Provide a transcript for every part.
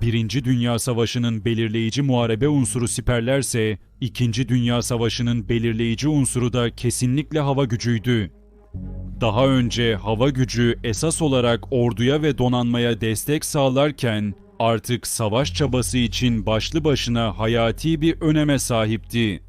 Birinci Dünya Savaşı'nın belirleyici muharebe unsuru siperlerse, İkinci Dünya Savaşı'nın belirleyici unsuru da kesinlikle hava gücüydü. Daha önce hava gücü esas olarak orduya ve donanmaya destek sağlarken artık savaş çabası için başlı başına hayati bir öneme sahipti.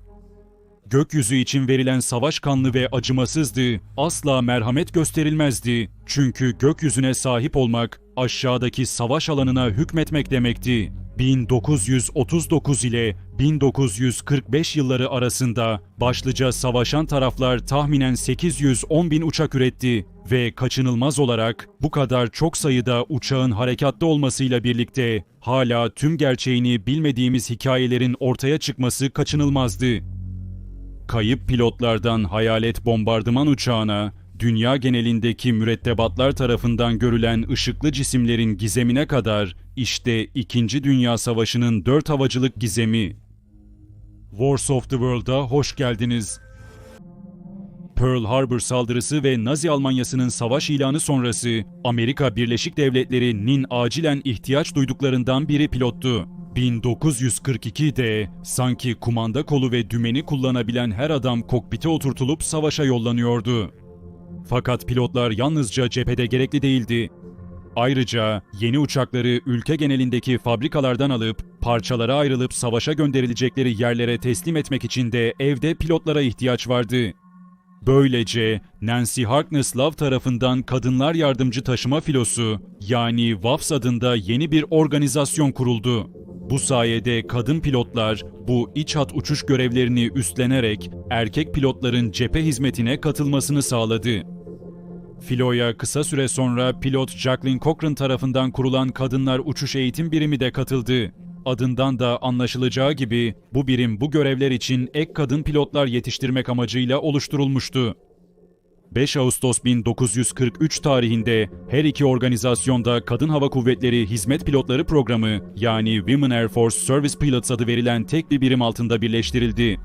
Gökyüzü için verilen savaş kanlı ve acımasızdı, asla merhamet gösterilmezdi. Çünkü gökyüzüne sahip olmak, aşağıdaki savaş alanına hükmetmek demekti. 1939 ile 1945 yılları arasında başlıca savaşan taraflar tahminen 810 bin uçak üretti ve kaçınılmaz olarak bu kadar çok sayıda uçağın harekatta olmasıyla birlikte hala tüm gerçeğini bilmediğimiz hikayelerin ortaya çıkması kaçınılmazdı. Kayıp pilotlardan hayalet bombardıman uçağına, dünya genelindeki mürettebatlar tarafından görülen ışıklı cisimlerin gizemine kadar işte 2. Dünya Savaşı'nın dört havacılık gizemi. Wars of the World'a hoş geldiniz. Pearl Harbor saldırısı ve Nazi Almanyası'nın savaş ilanı sonrası Amerika Birleşik Devletleri'nin acilen ihtiyaç duyduklarından biri pilottu. 1942'de sanki kumanda kolu ve dümeni kullanabilen her adam kokpite oturtulup savaşa yollanıyordu. Fakat pilotlar yalnızca cephede gerekli değildi. Ayrıca yeni uçakları ülke genelindeki fabrikalardan alıp parçalara ayrılıp savaşa gönderilecekleri yerlere teslim etmek için de evde pilotlara ihtiyaç vardı. Böylece Nancy Harkness Love tarafından Kadınlar Yardımcı Taşıma Filosu yani WAFS adında yeni bir organizasyon kuruldu. Bu sayede kadın pilotlar bu iç hat uçuş görevlerini üstlenerek erkek pilotların cephe hizmetine katılmasını sağladı. Filo'ya kısa süre sonra pilot Jacqueline Cochran tarafından kurulan Kadınlar Uçuş Eğitim Birimi de katıldı. Adından da anlaşılacağı gibi bu birim bu görevler için ek kadın pilotlar yetiştirmek amacıyla oluşturulmuştu. 5 Ağustos 1943 tarihinde her iki organizasyonda Kadın Hava Kuvvetleri Hizmet Pilotları Programı yani Women Air Force Service Pilots adı verilen tek bir birim altında birleştirildi.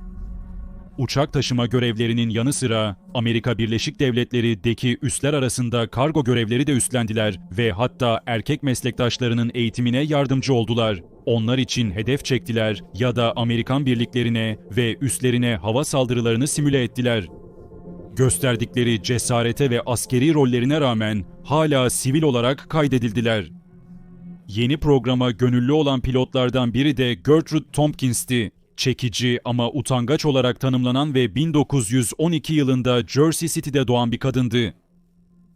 Uçak taşıma görevlerinin yanı sıra Amerika Birleşik Devletleri'deki üsler arasında kargo görevleri de üstlendiler ve hatta erkek meslektaşlarının eğitimine yardımcı oldular. Onlar için hedef çektiler ya da Amerikan birliklerine ve üslerine hava saldırılarını simüle ettiler. Gösterdikleri cesarete ve askeri rollerine rağmen hala sivil olarak kaydedildiler. Yeni programa gönüllü olan pilotlardan biri de Gertrude Tompkins'ti. Çekici ama utangaç olarak tanımlanan ve 1912 yılında Jersey City'de doğan bir kadındı.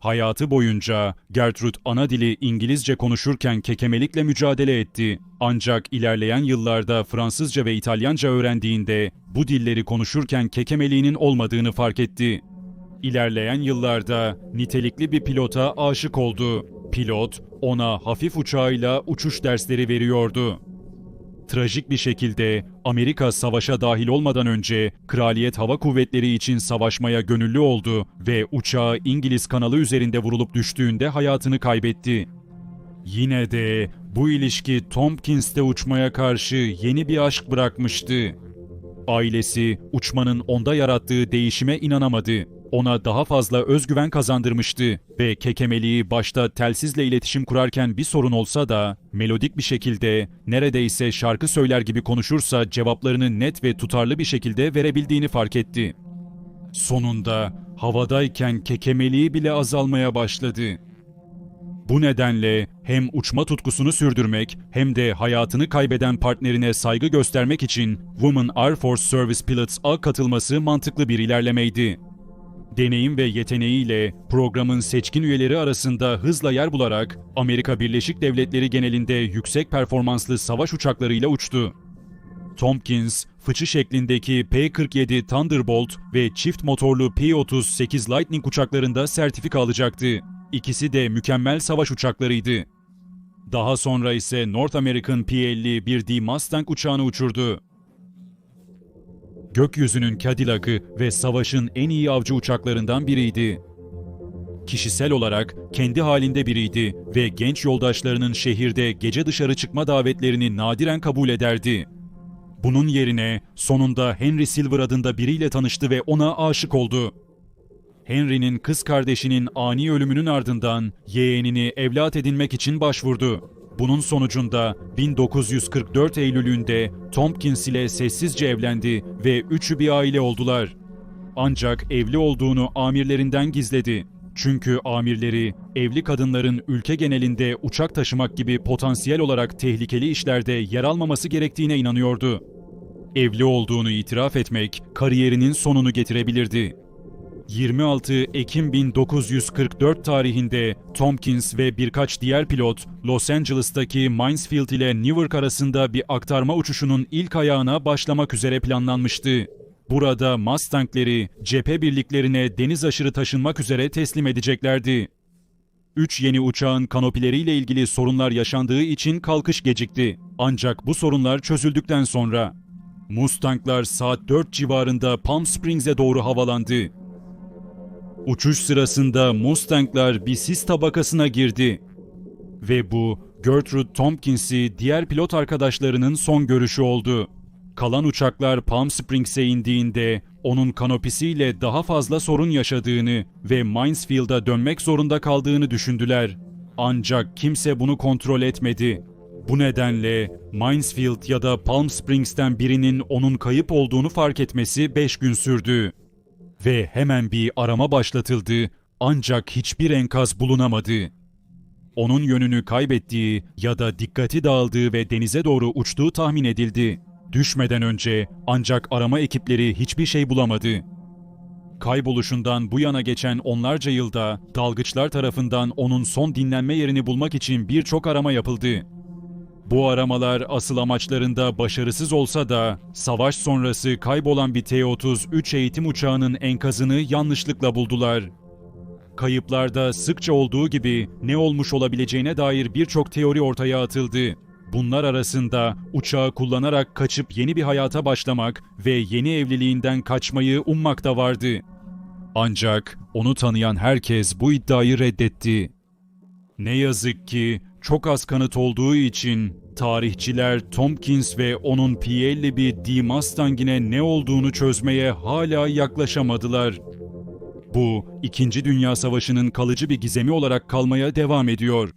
Hayatı boyunca Gertrude ana dili İngilizce konuşurken kekemelikle mücadele etti. Ancak ilerleyen yıllarda Fransızca ve İtalyanca öğrendiğinde bu dilleri konuşurken kekemeliğinin olmadığını fark etti. İlerleyen yıllarda nitelikli bir pilota aşık oldu. Pilot ona hafif uçağıyla uçuş dersleri veriyordu. Trajik bir şekilde Amerika savaşa dahil olmadan önce Kraliyet Hava Kuvvetleri için savaşmaya gönüllü oldu ve uçağı İngiliz kanalı üzerinde vurulup düştüğünde hayatını kaybetti. Yine de bu ilişki Tompkins'te uçmaya karşı yeni bir aşk bırakmıştı. Ailesi uçmanın onda yarattığı değişime inanamadı. Ona daha fazla özgüven kazandırmıştı ve kekemeliği başta telsizle iletişim kurarken bir sorun olsa da melodik bir şekilde neredeyse şarkı söyler gibi konuşursa cevaplarını net ve tutarlı bir şekilde verebildiğini fark etti. Sonunda havadayken kekemeliği bile azalmaya başladı. Bu nedenle hem uçma tutkusunu sürdürmek hem de hayatını kaybeden partnerine saygı göstermek için Women Air Force Service Pilots'a katılması mantıklı bir ilerlemeydi. Deneyim ve yeteneğiyle programın seçkin üyeleri arasında hızla yer bularak Amerika Birleşik Devletleri genelinde yüksek performanslı savaş uçaklarıyla uçtu. Tompkins, fıçı şeklindeki P-47 Thunderbolt ve çift motorlu P-38 Lightning uçaklarında sertifika alacaktı. İkisi de mükemmel savaş uçaklarıydı. Daha sonra ise North American P-50 bir D Mustang uçağını uçurdu. Gökyüzünün Cadillac'ı ve savaşın en iyi avcı uçaklarından biriydi. Kişisel olarak kendi halinde biriydi ve genç yoldaşlarının şehirde gece dışarı çıkma davetlerini nadiren kabul ederdi. Bunun yerine sonunda Henry Silver adında biriyle tanıştı ve ona aşık oldu. Henry'nin kız kardeşinin ani ölümünün ardından yeğenini evlat edinmek için başvurdu. Bunun sonucunda 1944 Eylül'ünde Tompkins ile sessizce evlendi ve üçü bir aile oldular. Ancak evli olduğunu amirlerinden gizledi. Çünkü amirleri evli kadınların ülke genelinde uçak taşımak gibi potansiyel olarak tehlikeli işlerde yer almaması gerektiğine inanıyordu. Evli olduğunu itiraf etmek kariyerinin sonunu getirebilirdi. 26 Ekim 1944 tarihinde Tompkins ve birkaç diğer pilot Los Angeles'taki Minesfield ile Newark arasında bir aktarma uçuşunun ilk ayağına başlamak üzere planlanmıştı. Burada Mustang'leri cephe birliklerine deniz aşırı taşınmak üzere teslim edeceklerdi. Üç yeni uçağın kanopileriyle ilgili sorunlar yaşandığı için kalkış gecikti. Ancak bu sorunlar çözüldükten sonra Mustang'lar saat 4 civarında Palm Springs'e doğru havalandı. Uçuş sırasında Mustang'lar bir sis tabakasına girdi. Ve bu Gertrude Tompkins'i diğer pilot arkadaşlarının son görüşü oldu. Kalan uçaklar Palm Springs'e indiğinde onun kanopisiyle daha fazla sorun yaşadığını ve Minesfield'a dönmek zorunda kaldığını düşündüler. Ancak kimse bunu kontrol etmedi. Bu nedenle Minesfield ya da Palm Springs'ten birinin onun kayıp olduğunu fark etmesi 5 gün sürdü. Ve hemen bir arama başlatıldı ancak hiçbir enkaz bulunamadı. Onun yönünü kaybettiği ya da dikkati dağıldığı ve denize doğru uçtuğu tahmin edildi. Düşmeden önce ancak arama ekipleri hiçbir şey bulamadı. Kayboluşundan bu yana geçen onlarca yılda dalgıçlar tarafından onun son dinlenme yerini bulmak için birçok arama yapıldı. Bu aramalar asıl amaçlarında başarısız olsa da savaş sonrası kaybolan bir T-33 eğitim uçağının enkazını yanlışlıkla buldular. Kayıplarda sıkça olduğu gibi ne olmuş olabileceğine dair birçok teori ortaya atıldı. Bunlar arasında uçağı kullanarak kaçıp yeni bir hayata başlamak ve yeni evliliğinden kaçmayı ummak da vardı. Ancak onu tanıyan herkes bu iddiayı reddetti. Ne yazık ki çok az kanıt olduğu için tarihçiler Tompkins ve onun P-51 D Mustang'ine ne olduğunu çözmeye hala yaklaşamadılar. Bu, İkinci Dünya Savaşı'nın kalıcı bir gizemi olarak kalmaya devam ediyor.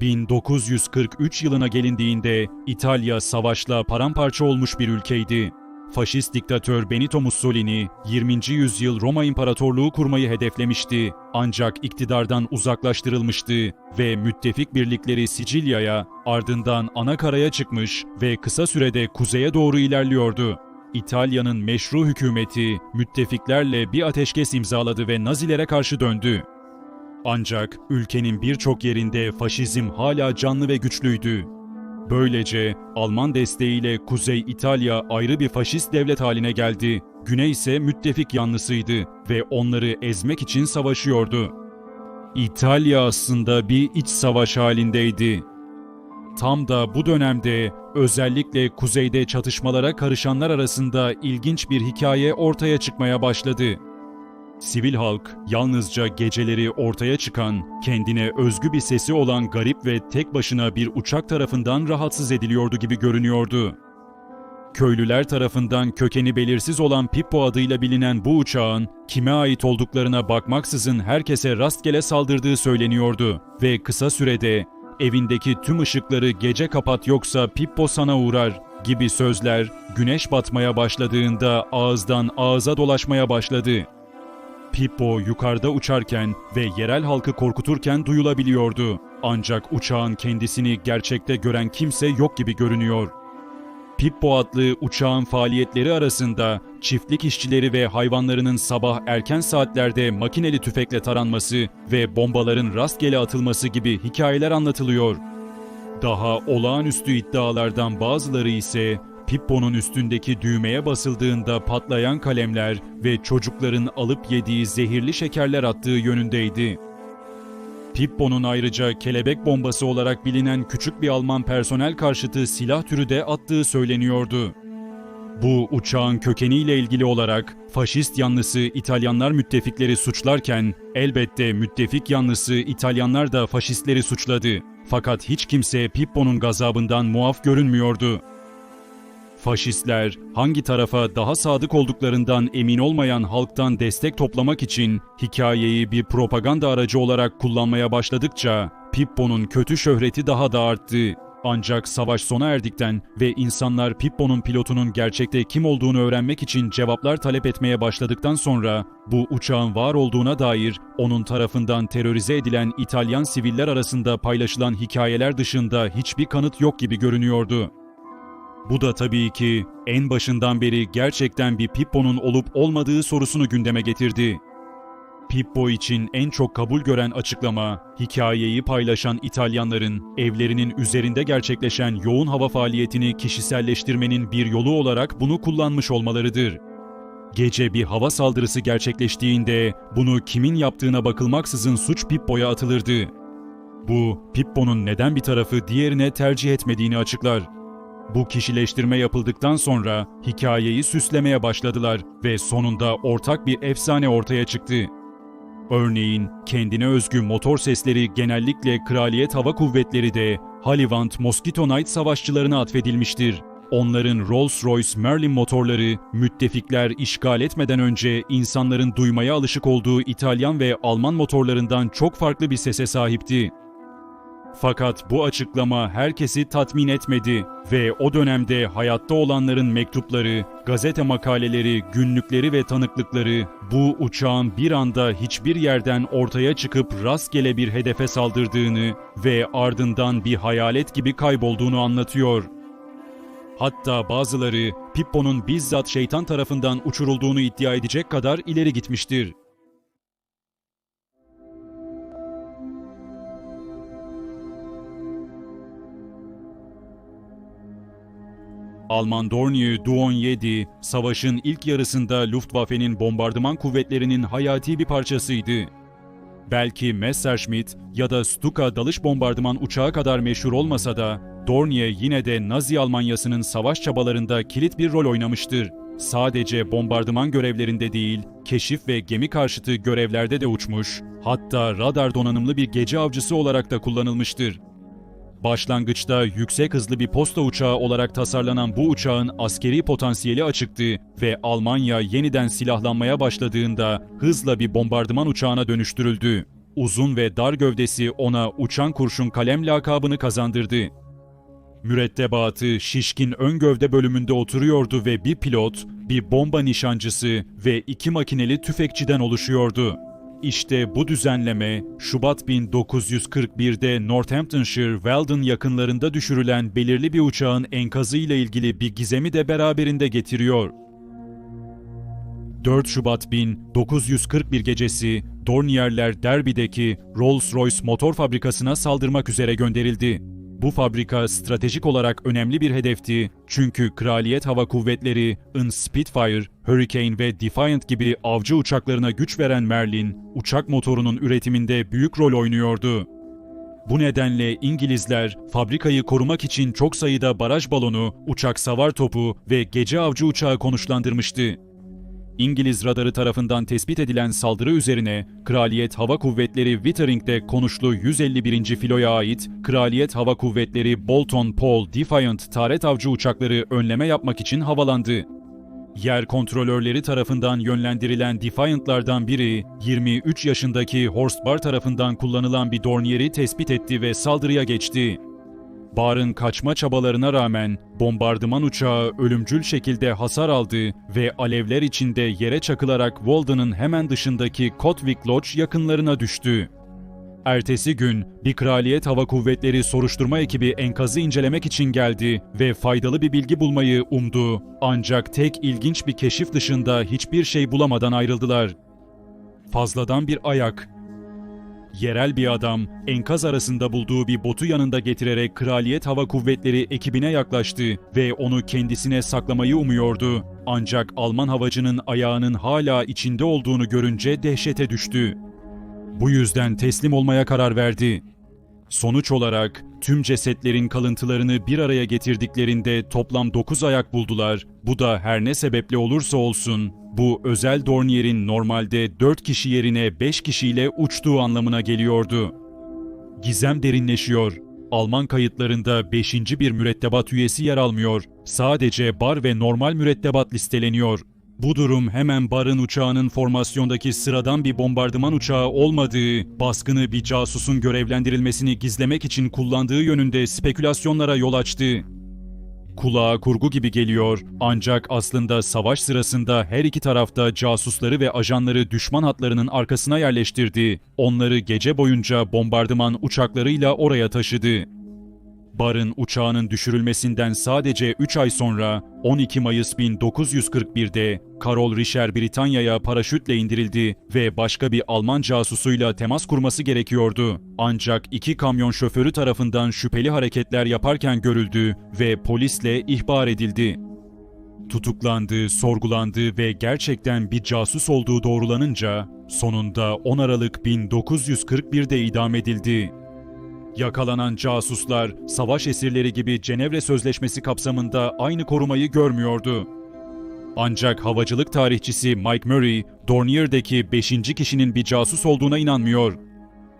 ...1943 yılına gelindiğinde İtalya savaşla paramparça olmuş bir ülkeydi. Faşist diktatör Benito Mussolini 20. yüzyıl Roma İmparatorluğu kurmayı hedeflemişti ancak iktidardan uzaklaştırılmıştı ve müttefik birlikleri Sicilya'ya ardından Anakara'ya çıkmış ve kısa sürede kuzeye doğru ilerliyordu. İtalya'nın meşru hükümeti müttefiklerle bir ateşkes imzaladı ve Nazilere karşı döndü. Ancak ülkenin birçok yerinde faşizm hala canlı ve güçlüydü. Böylece Alman desteğiyle Kuzey İtalya ayrı bir faşist devlet haline geldi. Güney ise müttefik yanlısıydı ve onları ezmek için savaşıyordu. İtalya aslında bir iç savaş halindeydi. Tam da bu dönemde özellikle kuzeyde çatışmalara karışanlar arasında ilginç bir hikaye ortaya çıkmaya başladı. Sivil halk yalnızca geceleri ortaya çıkan, kendine özgü bir sesi olan garip ve tek başına bir uçak tarafından rahatsız ediliyordu gibi görünüyordu. Köylüler tarafından kökeni belirsiz olan Pippo adıyla bilinen bu uçağın kime ait olduklarına bakmaksızın herkese rastgele saldırdığı söyleniyordu ve kısa sürede evindeki tüm ışıkları gece kapat yoksa Pippo sana uğrar gibi sözler güneş batmaya başladığında ağızdan ağıza dolaşmaya başladı. Pippo yukarıda uçarken ve yerel halkı korkuturken duyulabiliyordu. Ancak uçağın kendisini gerçekte gören kimse yok gibi görünüyor. Pippo adlı uçağın faaliyetleri arasında çiftlik işçileri ve hayvanlarının sabah erken saatlerde makineli tüfekle taranması ve bombaların rastgele atılması gibi hikayeler anlatılıyor. Daha olağanüstü iddialardan bazıları ise Pippo'nun üstündeki düğmeye basıldığında patlayan kalemler ve çocukların alıp yediği zehirli şekerler attığı yönündeydi. Pippo'nun ayrıca kelebek bombası olarak bilinen küçük bir Alman personel karşıtı silah türü de attığı söyleniyordu. Bu uçağın kökeniyle ilgili olarak faşist yanlısı İtalyanlar müttefikleri suçlarken elbette müttefik yanlısı İtalyanlar da faşistleri suçladı. Fakat hiç kimse Pippo'nun gazabından muaf görünmüyordu. Faşistler hangi tarafa daha sadık olduklarından emin olmayan halktan destek toplamak için hikayeyi bir propaganda aracı olarak kullanmaya başladıkça Pippo'nun kötü şöhreti daha da arttı. Ancak savaş sona erdikten ve insanlar Pippo'nun pilotunun gerçekte kim olduğunu öğrenmek için cevaplar talep etmeye başladıktan sonra bu uçağın var olduğuna dair onun tarafından terörize edilen İtalyan siviller arasında paylaşılan hikayeler dışında hiçbir kanıt yok gibi görünüyordu. Bu da tabii ki en başından beri gerçekten bir Pippo'nun olup olmadığı sorusunu gündeme getirdi. Pippo için en çok kabul gören açıklama, hikayeyi paylaşan İtalyanların evlerinin üzerinde gerçekleşen yoğun hava faaliyetini kişiselleştirmenin bir yolu olarak bunu kullanmış olmalarıdır. Gece bir hava saldırısı gerçekleştiğinde bunu kimin yaptığına bakılmaksızın suç Pippo'ya atılırdı. Bu, Pippo'nun neden bir tarafı diğerine tercih etmediğini açıklar. Bu kişileştirme yapıldıktan sonra hikayeyi süslemeye başladılar ve sonunda ortak bir efsane ortaya çıktı. Örneğin kendine özgü motor sesleri genellikle Kraliyet Hava Kuvvetleri de Halivant Mosquito Knight savaşçılarına atfedilmiştir. Onların Rolls-Royce Merlin motorları müttefikler işgal etmeden önce insanların duymaya alışık olduğu İtalyan ve Alman motorlarından çok farklı bir sese sahipti. Fakat bu açıklama herkesi tatmin etmedi ve o dönemde hayatta olanların mektupları, gazete makaleleri, günlükleri ve tanıklıkları bu uçağın bir anda hiçbir yerden ortaya çıkıp rastgele bir hedefe saldırdığını ve ardından bir hayalet gibi kaybolduğunu anlatıyor. Hatta bazıları Pippo'nun bizzat şeytan tarafından uçurulduğunu iddia edecek kadar ileri gitmiştir. Alman Dornier Du-17, savaşın ilk yarısında Luftwaffe'nin bombardıman kuvvetlerinin hayati bir parçasıydı. Belki Messerschmitt ya da Stuka dalış bombardıman uçağı kadar meşhur olmasa da Dornier yine de Nazi Almanyası'nın savaş çabalarında kilit bir rol oynamıştır. Sadece bombardıman görevlerinde değil, keşif ve gemi karşıtı görevlerde de uçmuş, hatta radar donanımlı bir gece avcısı olarak da kullanılmıştır. Başlangıçta yüksek hızlı bir posta uçağı olarak tasarlanan bu uçağın askeri potansiyeli açıktı ve Almanya yeniden silahlanmaya başladığında hızla bir bombardıman uçağına dönüştürüldü. Uzun ve dar gövdesi ona uçan kurşun kalem lakabını kazandırdı. Mürettebatı şişkin ön gövde bölümünde oturuyordu ve bir pilot, bir bomba nişancısı ve iki makineli tüfekçiden oluşuyordu. İşte bu düzenleme Şubat 1941'de Northamptonshire Weldon yakınlarında düşürülen belirli bir uçağın enkazı ile ilgili bir gizemi de beraberinde getiriyor. 4 Şubat 1941 gecesi Dornier'ler Derby'deki Rolls-Royce motor fabrikasına saldırmak üzere gönderildi. Bu fabrika stratejik olarak önemli bir hedefti çünkü Kraliyet Hava Kuvvetleri, ın Spitfire, Hurricane ve Defiant gibi avcı uçaklarına güç veren Merlin, uçak motorunun üretiminde büyük rol oynuyordu. Bu nedenle İngilizler fabrikayı korumak için çok sayıda baraj balonu, uçak savar topu ve gece avcı uçağı konuşlandırmıştı. İngiliz radarı tarafından tespit edilen saldırı üzerine Kraliyet Hava Kuvvetleri Wittering'de konuşlu 151. filoya ait Kraliyet Hava Kuvvetleri Bolton Paul Defiant taret avcı uçakları önleme yapmak için havalandı. Yer kontrolörleri tarafından yönlendirilen Defiant'lardan biri 23 yaşındaki Horst Bar tarafından kullanılan bir Dornier'i tespit etti ve saldırıya geçti. Bar'ın kaçma çabalarına rağmen bombardıman uçağı ölümcül şekilde hasar aldı ve alevler içinde yere çakılarak Walden'ın hemen dışındaki Kotwick Lodge yakınlarına düştü. Ertesi gün bir Kraliyet Hava Kuvvetleri soruşturma ekibi enkazı incelemek için geldi ve faydalı bir bilgi bulmayı umdu. Ancak tek ilginç bir keşif dışında hiçbir şey bulamadan ayrıldılar. Fazladan bir ayak, Yerel bir adam enkaz arasında bulduğu bir botu yanında getirerek Kraliyet Hava Kuvvetleri ekibine yaklaştı ve onu kendisine saklamayı umuyordu. Ancak Alman havacının ayağının hala içinde olduğunu görünce dehşete düştü. Bu yüzden teslim olmaya karar verdi. Sonuç olarak tüm cesetlerin kalıntılarını bir araya getirdiklerinde toplam 9 ayak buldular. Bu da her ne sebeple olursa olsun bu özel Dornier'in normalde 4 kişi yerine 5 kişiyle uçtuğu anlamına geliyordu. Gizem derinleşiyor. Alman kayıtlarında 5. bir mürettebat üyesi yer almıyor. Sadece bar ve normal mürettebat listeleniyor. Bu durum hemen barın uçağının formasyondaki sıradan bir bombardıman uçağı olmadığı, baskını bir casusun görevlendirilmesini gizlemek için kullandığı yönünde spekülasyonlara yol açtı. Kulağa kurgu gibi geliyor ancak aslında savaş sırasında her iki tarafta casusları ve ajanları düşman hatlarının arkasına yerleştirdi. Onları gece boyunca bombardıman uçaklarıyla oraya taşıdı. Barın uçağının düşürülmesinden sadece 3 ay sonra 12 Mayıs 1941'de Karol Richer Britanya'ya paraşütle indirildi ve başka bir Alman casusuyla temas kurması gerekiyordu. Ancak iki kamyon şoförü tarafından şüpheli hareketler yaparken görüldü ve polisle ihbar edildi. Tutuklandı, sorgulandı ve gerçekten bir casus olduğu doğrulanınca sonunda 10 Aralık 1941'de idam edildi. Yakalanan casuslar savaş esirleri gibi Cenevre Sözleşmesi kapsamında aynı korumayı görmüyordu. Ancak havacılık tarihçisi Mike Murray, Dornier'deki 5. kişinin bir casus olduğuna inanmıyor.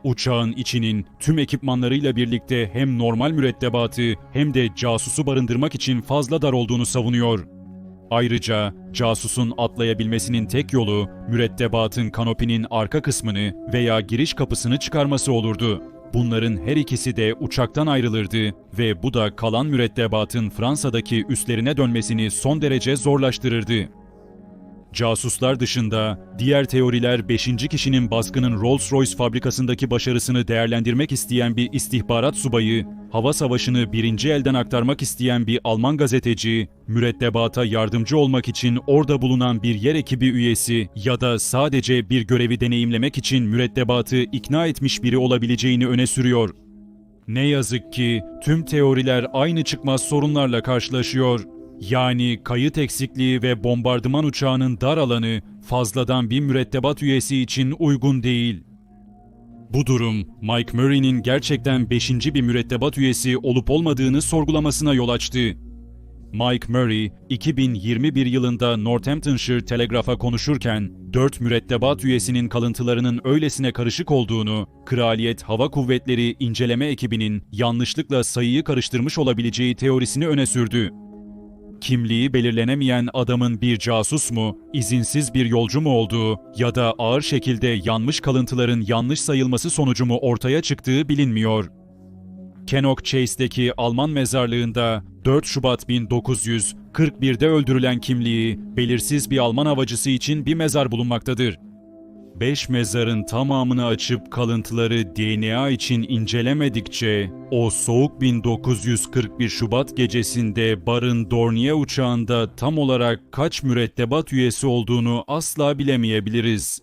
Uçağın içinin tüm ekipmanlarıyla birlikte hem normal mürettebatı hem de casusu barındırmak için fazla dar olduğunu savunuyor. Ayrıca casusun atlayabilmesinin tek yolu mürettebatın kanopinin arka kısmını veya giriş kapısını çıkarması olurdu. Bunların her ikisi de uçaktan ayrılırdı ve bu da kalan mürettebatın Fransa'daki üslerine dönmesini son derece zorlaştırırdı. Casuslar dışında diğer teoriler 5. kişinin baskının Rolls-Royce fabrikasındaki başarısını değerlendirmek isteyen bir istihbarat subayı, hava savaşını birinci elden aktarmak isteyen bir Alman gazeteci, mürettebata yardımcı olmak için orada bulunan bir yer ekibi üyesi ya da sadece bir görevi deneyimlemek için mürettebatı ikna etmiş biri olabileceğini öne sürüyor. Ne yazık ki tüm teoriler aynı çıkmaz sorunlarla karşılaşıyor. Yani kayıt eksikliği ve bombardıman uçağının dar alanı fazladan bir mürettebat üyesi için uygun değil. Bu durum Mike Murray'nin gerçekten 5. bir mürettebat üyesi olup olmadığını sorgulamasına yol açtı. Mike Murray, 2021 yılında Northamptonshire Telegraph'a konuşurken 4 mürettebat üyesinin kalıntılarının öylesine karışık olduğunu, Kraliyet Hava Kuvvetleri inceleme ekibinin yanlışlıkla sayıyı karıştırmış olabileceği teorisini öne sürdü. Kimliği belirlenemeyen adamın bir casus mu, izinsiz bir yolcu mu olduğu ya da ağır şekilde yanmış kalıntıların yanlış sayılması sonucu mu ortaya çıktığı bilinmiyor. Kenok Chase'deki Alman mezarlığında 4 Şubat 1941'de öldürülen kimliği belirsiz bir Alman havacısı için bir mezar bulunmaktadır. 5 mezarın tamamını açıp kalıntıları DNA için incelemedikçe o soğuk 1941 Şubat gecesinde barın Dornier uçağında tam olarak kaç mürettebat üyesi olduğunu asla bilemeyebiliriz.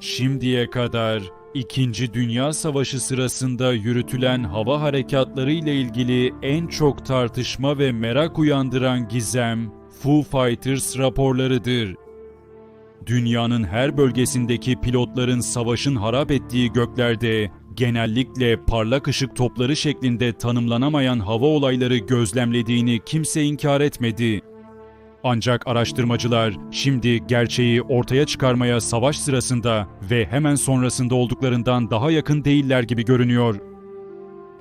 Şimdiye kadar İkinci Dünya Savaşı sırasında yürütülen hava harekatları ile ilgili en çok tartışma ve merak uyandıran gizem Foo Fighters raporlarıdır. Dünyanın her bölgesindeki pilotların savaşın harap ettiği göklerde genellikle parlak ışık topları şeklinde tanımlanamayan hava olayları gözlemlediğini kimse inkar etmedi. Ancak araştırmacılar şimdi gerçeği ortaya çıkarmaya savaş sırasında ve hemen sonrasında olduklarından daha yakın değiller gibi görünüyor.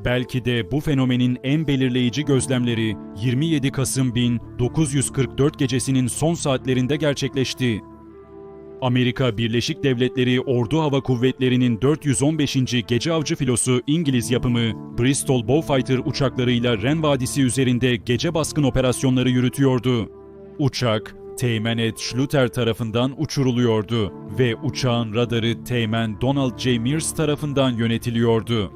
Belki de bu fenomenin en belirleyici gözlemleri 27 Kasım 1944 gecesinin son saatlerinde gerçekleşti. Amerika Birleşik Devletleri Ordu Hava Kuvvetleri'nin 415. Gece Avcı filosu İngiliz yapımı Bristol Beaufighter uçaklarıyla Ren Vadisi üzerinde gece baskın operasyonları yürütüyordu. Uçak, Teğmen Ed Schluter tarafından uçuruluyordu ve uçağın radarı Teğmen Donald J. Mears tarafından yönetiliyordu.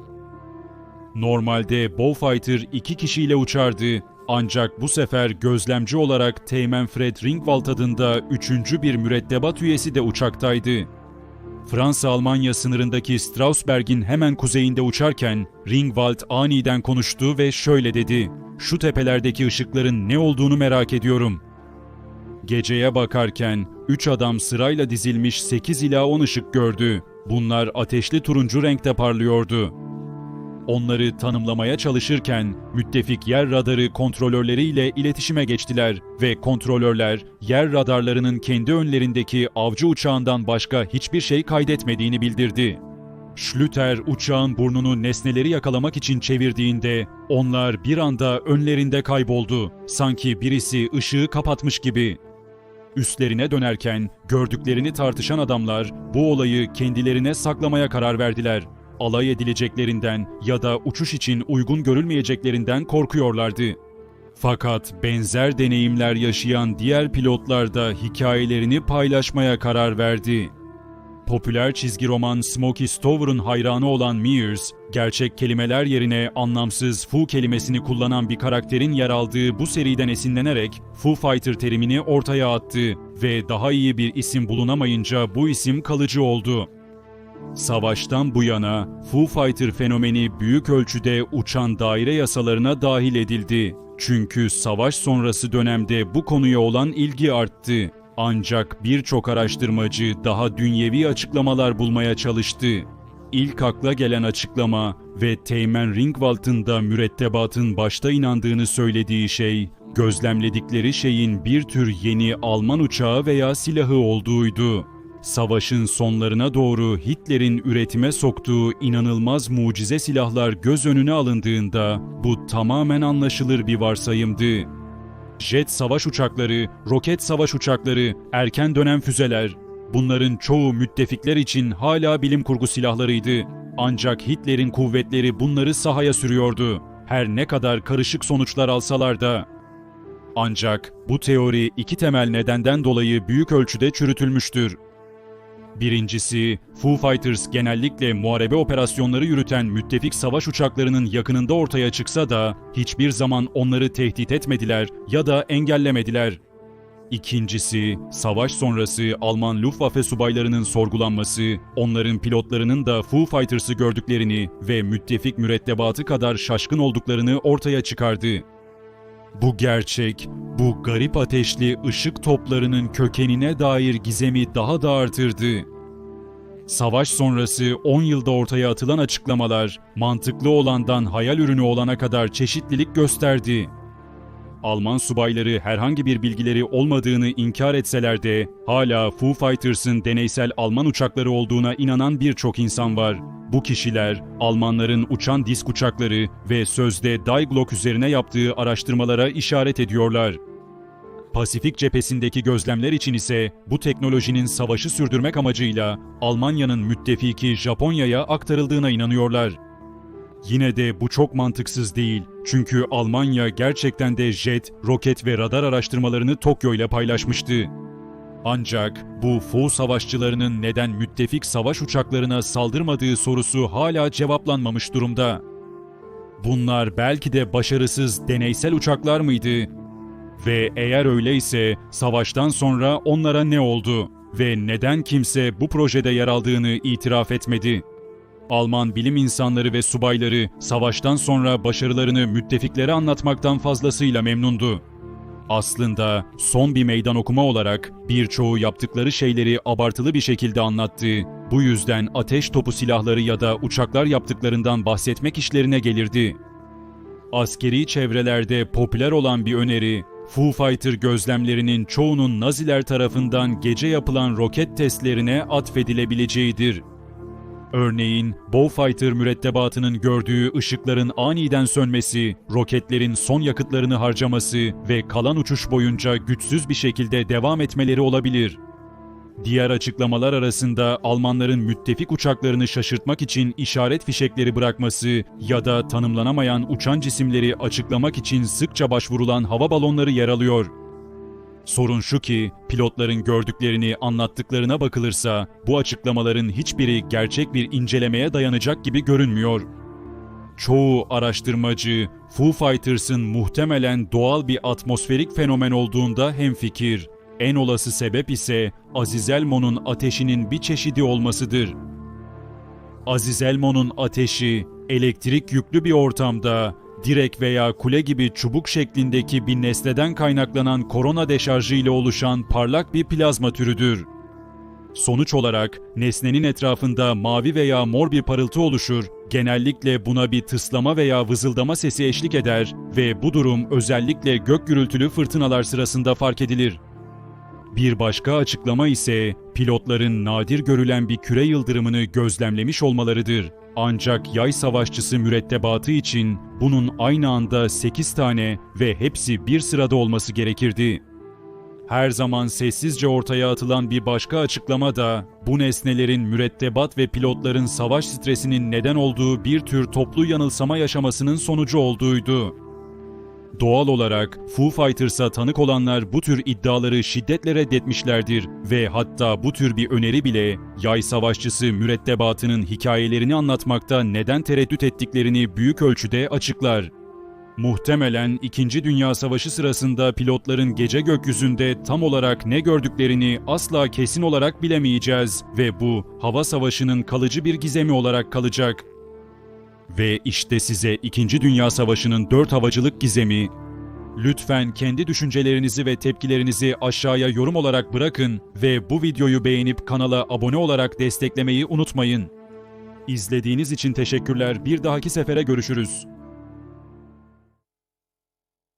Normalde Beaufighter iki kişiyle uçardı ancak bu sefer gözlemci olarak Teğmen Fred Ringwald adında üçüncü bir mürettebat üyesi de uçaktaydı. Fransa-Almanya sınırındaki Strausberg'in hemen kuzeyinde uçarken Ringwald aniden konuştu ve şöyle dedi. Şu tepelerdeki ışıkların ne olduğunu merak ediyorum. Geceye bakarken 3 adam sırayla dizilmiş 8 ila 10 ışık gördü. Bunlar ateşli turuncu renkte parlıyordu. onları tanımlamaya çalışırken müttefik yer radarı kontrolörleriyle iletişime geçtiler ve kontrolörler yer radarlarının kendi önlerindeki avcı uçağından başka hiçbir şey kaydetmediğini bildirdi. Schlüter uçağın burnunu nesneleri yakalamak için çevirdiğinde onlar bir anda önlerinde kayboldu. Sanki birisi ışığı kapatmış gibi. Üstlerine dönerken gördüklerini tartışan adamlar bu olayı kendilerine saklamaya karar verdiler. Alay edileceklerinden ya da uçuş için uygun görülmeyeceklerinden korkuyorlardı. Fakat benzer deneyimler yaşayan diğer pilotlar da hikayelerini paylaşmaya karar verdi. Popüler çizgi roman Smokey Stover'ın hayranı olan Mears, gerçek kelimeler yerine anlamsız Foo kelimesini kullanan bir karakterin yer aldığı bu seriden esinlenerek Foo Fighter terimini ortaya attı ve daha iyi bir isim bulunamayınca bu isim kalıcı oldu. Savaştan bu yana Foo Fighter fenomeni büyük ölçüde uçan daire yasalarına dahil edildi. Çünkü savaş sonrası dönemde bu konuya olan ilgi arttı. Ancak birçok araştırmacı daha dünyevi açıklamalar bulmaya çalıştı. İlk akla gelen açıklama ve Teğmen Ringwald'ın da mürettebatın başta inandığını söylediği şey, gözlemledikleri şeyin bir tür yeni Alman uçağı veya silahı olduğuydu. Savaşın sonlarına doğru Hitler'in üretime soktuğu inanılmaz mucize silahlar göz önüne alındığında bu tamamen anlaşılır bir varsayımdı. Jet savaş uçakları, roket savaş uçakları, erken dönem füzeler. Bunların çoğu müttefikler için hala bilim kurgu silahlarıydı. Ancak Hitler'in kuvvetleri bunları sahaya sürüyordu. Her ne kadar karışık sonuçlar alsalar da. Ancak bu teori iki temel nedenden dolayı büyük ölçüde çürütülmüştür. Birincisi, Foo Fighters genellikle muharebe operasyonları yürüten müttefik savaş uçaklarının yakınında ortaya çıksa da hiçbir zaman onları tehdit etmediler ya da engellemediler. İkincisi, savaş sonrası Alman Luftwaffe subaylarının sorgulanması, onların pilotlarının da Foo Fighters'ı gördüklerini ve müttefik mürettebatı kadar şaşkın olduklarını ortaya çıkardı. Bu gerçek, bu garip ateşli ışık toplarının kökenine dair gizemi daha da artırdı. Savaş sonrası 10 yılda ortaya atılan açıklamalar, mantıklı olandan hayal ürünü olana kadar çeşitlilik gösterdi. Alman subayları herhangi bir bilgileri olmadığını inkar etseler de hala Foo Fighters'ın deneysel Alman uçakları olduğuna inanan birçok insan var. Bu kişiler Almanların uçan disk uçakları ve sözde Die üzerine yaptığı araştırmalara işaret ediyorlar. Pasifik cephesindeki gözlemler için ise bu teknolojinin savaşı sürdürmek amacıyla Almanya'nın müttefiki Japonya'ya aktarıldığına inanıyorlar. Yine de bu çok mantıksız değil. Çünkü Almanya gerçekten de jet, roket ve radar araştırmalarını Tokyo ile paylaşmıştı. Ancak bu Fo savaşçılarının neden müttefik savaş uçaklarına saldırmadığı sorusu hala cevaplanmamış durumda. Bunlar belki de başarısız deneysel uçaklar mıydı? Ve eğer öyleyse savaştan sonra onlara ne oldu ve neden kimse bu projede yer aldığını itiraf etmedi? Alman bilim insanları ve subayları savaştan sonra başarılarını müttefiklere anlatmaktan fazlasıyla memnundu. Aslında son bir meydan okuma olarak birçoğu yaptıkları şeyleri abartılı bir şekilde anlattı. Bu yüzden ateş topu silahları ya da uçaklar yaptıklarından bahsetmek işlerine gelirdi. Askeri çevrelerde popüler olan bir öneri, Foo Fighter gözlemlerinin çoğunun Naziler tarafından gece yapılan roket testlerine atfedilebileceğidir. Örneğin Bowfighter mürettebatının gördüğü ışıkların aniden sönmesi, roketlerin son yakıtlarını harcaması ve kalan uçuş boyunca güçsüz bir şekilde devam etmeleri olabilir. Diğer açıklamalar arasında Almanların müttefik uçaklarını şaşırtmak için işaret fişekleri bırakması ya da tanımlanamayan uçan cisimleri açıklamak için sıkça başvurulan hava balonları yer alıyor. Sorun şu ki pilotların gördüklerini anlattıklarına bakılırsa bu açıklamaların hiçbiri gerçek bir incelemeye dayanacak gibi görünmüyor. Çoğu araştırmacı Foo Fighters'ın muhtemelen doğal bir atmosferik fenomen olduğunda hemfikir. En olası sebep ise Aziz Elmo'nun ateşinin bir çeşidi olmasıdır. Aziz Elmo'nun ateşi elektrik yüklü bir ortamda direk veya kule gibi çubuk şeklindeki bir nesneden kaynaklanan korona deşarjı ile oluşan parlak bir plazma türüdür. Sonuç olarak nesnenin etrafında mavi veya mor bir parıltı oluşur. Genellikle buna bir tıslama veya vızıldama sesi eşlik eder ve bu durum özellikle gök gürültülü fırtınalar sırasında fark edilir. Bir başka açıklama ise pilotların nadir görülen bir küre yıldırımını gözlemlemiş olmalarıdır. Ancak yay savaşçısı mürettebatı için bunun aynı anda 8 tane ve hepsi bir sırada olması gerekirdi. Her zaman sessizce ortaya atılan bir başka açıklama da bu nesnelerin mürettebat ve pilotların savaş stresinin neden olduğu bir tür toplu yanılsama yaşamasının sonucu olduğuydu. Doğal olarak Foo Fighters'a tanık olanlar bu tür iddiaları şiddetle reddetmişlerdir ve hatta bu tür bir öneri bile yay savaşçısı mürettebatının hikayelerini anlatmakta neden tereddüt ettiklerini büyük ölçüde açıklar. Muhtemelen 2. Dünya Savaşı sırasında pilotların gece gökyüzünde tam olarak ne gördüklerini asla kesin olarak bilemeyeceğiz ve bu hava savaşının kalıcı bir gizemi olarak kalacak. Ve işte size 2. Dünya Savaşı'nın 4 havacılık gizemi. Lütfen kendi düşüncelerinizi ve tepkilerinizi aşağıya yorum olarak bırakın ve bu videoyu beğenip kanala abone olarak desteklemeyi unutmayın. İzlediğiniz için teşekkürler. Bir dahaki sefere görüşürüz.